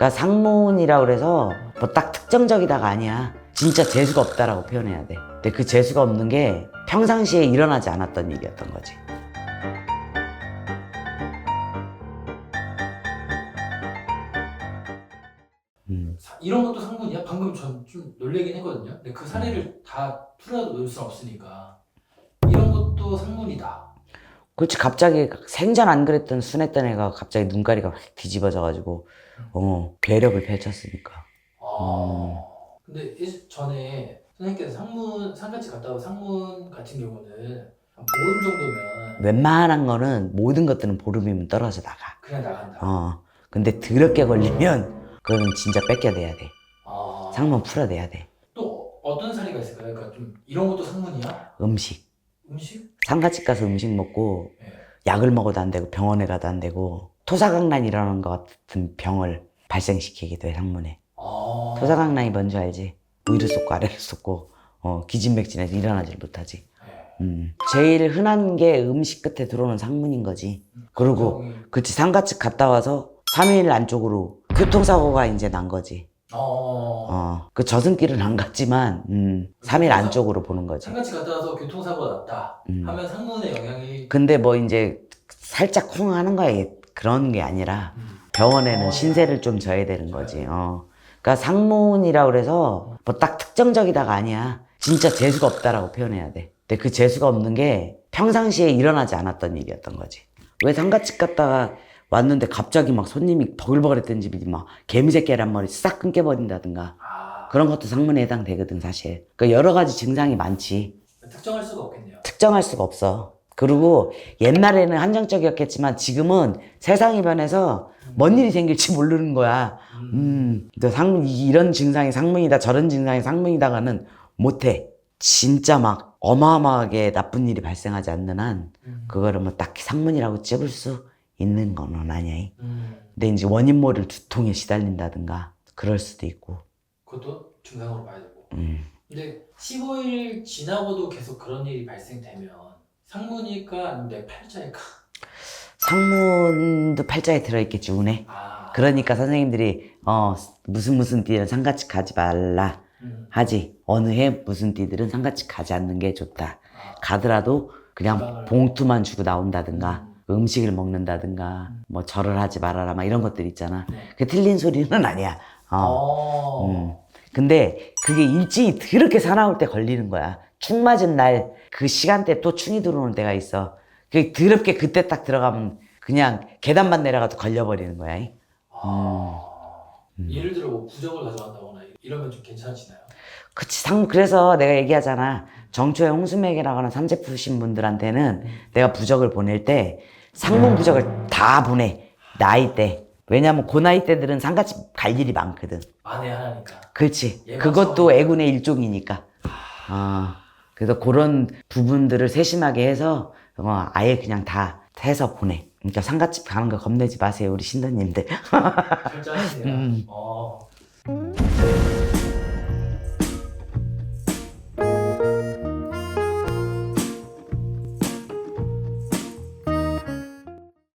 그러니까 상문이라 그래서 뭐 딱 특정적이다가 아니야. 진짜 재수가 없다라고 표현해야 돼. 근데 그 재수가 없는 게 평상시에 일어나지 않았던 일이었던 거지. 음. 사- 이런 것도 상문이야? 방금 전 좀 놀래긴 했거든요. 근데 그 사례를 다 풀어놓을 수 없으니까 이런 것도 상문이다. 그렇지 갑자기 생전 안 그랬던 순했던 애가 갑자기 눈가리가 확 뒤집어져가지고 어 괴력을 펼쳤으니까. 아. 근데 이- 전에 선생님께서 상문 상같이 갔다 온 상문 같은 경우는 한 보름 정도면 웬만한 거는 모든 것들은 보름이면 떨어져 나가. 그냥 나간다. 어. 근데 더럽게 걸리면 그거는 진짜 뺏겨내야 돼. 아. 상문 풀어내야 돼. 또 어떤 사례가 있을까요? 그러니까 좀 이런 것도 상문이야? 음식. 음식? 상가집 가서 음식 먹고 예. 약을 먹어도 안 되고 병원에 가도 안 되고 토사강난 일어나는 것 같은 병을 발생시키기도 해 상문에. 아. 토사강난이 뭔지 알지? 위로 쏟고 아래로 쏟고 어, 기진맥진해서 일어나질 못하지. 예. 음. 제일 흔한 게 음식 끝에 들어오는 상문인 거지. 그리고 걱정이- 그치 상가집 갔다 와서 3일 안쪽으로 교통사고가 이제 난 거지. 어. 어, 그 저승길은 안 갔지만, 음, 3일 안쪽으로 보는 거지. 상같이 갔다 와서 교통사고가 났다 음. 하면 상문의 영향이 근데 뭐 이제 살짝 쿵 하는 거야. 이게 그런 게 아니라 음. 병원에는 신세를 좀 져야 되는 거지. 어. 그러니까 상문이라 그래서 뭐 딱 특정적이다가 아니야. 진짜 재수가 없다라고 표현해야 돼. 근데 그 재수가 없는 게 평상시에 일어나지 않았던 일이었던 거지. 왜 상가집 갔다가 왔는데 갑자기 막 손님이 버글버글했던 집이 막 개미새 계란머리 싹 끊겨버린다든가 아, 그런 것도 상문에 해당되거든 사실. 그러니까 여러 가지 증상이 많지. 특정할 수가 없겠네요. 특정할 수가 없어. 그리고 옛날에는 한정적이었겠지만 지금은 세상이 변해서 뭔 일이 생길지 모르는 거야. 음. 음, 너 상문, 이- 이런 증상이 상문이다, 저런 증상이 상문이다가는 못해. 진짜 막 어마어마하게 나쁜 일이 발생하지 않는 한, 음. 그거를 뭐 딱히 상문이라고 찝을 수 있는 건 아니야. 음. 근데 이제 원인 모를 두통에 시달린다든가, 그럴 수도 있고. 그것도 증상으로 봐야 되고. 음. 근데 15일 지나고도 계속 그런 일이 발생되면 상문일까 아니면 내 팔자일까? 상문도 팔자에 들어있겠지, 운에. 아. 그러니까 선생님들이 어 무슨 무슨 띠는 상같이 가지 말라 음. 하지 어느 해 무슨 띠들은 상같이 가지 않는 게 좋다 아. 가더라도 그냥 지방을- 봉투만 주고 나온다든가 음. 음식을 먹는다든가 뭐 절을 하지 말아라 막 이런 것들 있잖아 네. 그 틀린 소리는 아니야 어. 어. 음. 근데 그게 일진이 더럽게 사나울 때 걸리는 거야 충 맞은 날 그 시간대 또 충이 들어오는 때가 있어 그 더럽게 그때 딱 들어가면 그냥 계단만 내려가도 걸려버리는 거야 이. 아. 음. 예를 들어 뭐 부적을 가져간다거나 이러면 좀 괜찮으시나요? 그치, 상, 그래서 내가 얘기하잖아. 정초에 홍수맥이라거나 삼재푸신 분들한테는 내가 부적을 보낼 때 상문 부적을 다 보내. 나이 때. 왜냐면 그 나이 때들은 상가집 갈 일이 많거든. 만에 하나니까. 그렇지. 그것도. 애군의 일종이니까. 아, 그래서 그런 부분들을 세심하게 해서 어, 아예 그냥 다 해서 보내. 그러니까 상가집 가는 거 겁내지 마세요, 우리 신도님들. 결정하시네요. 음. 어.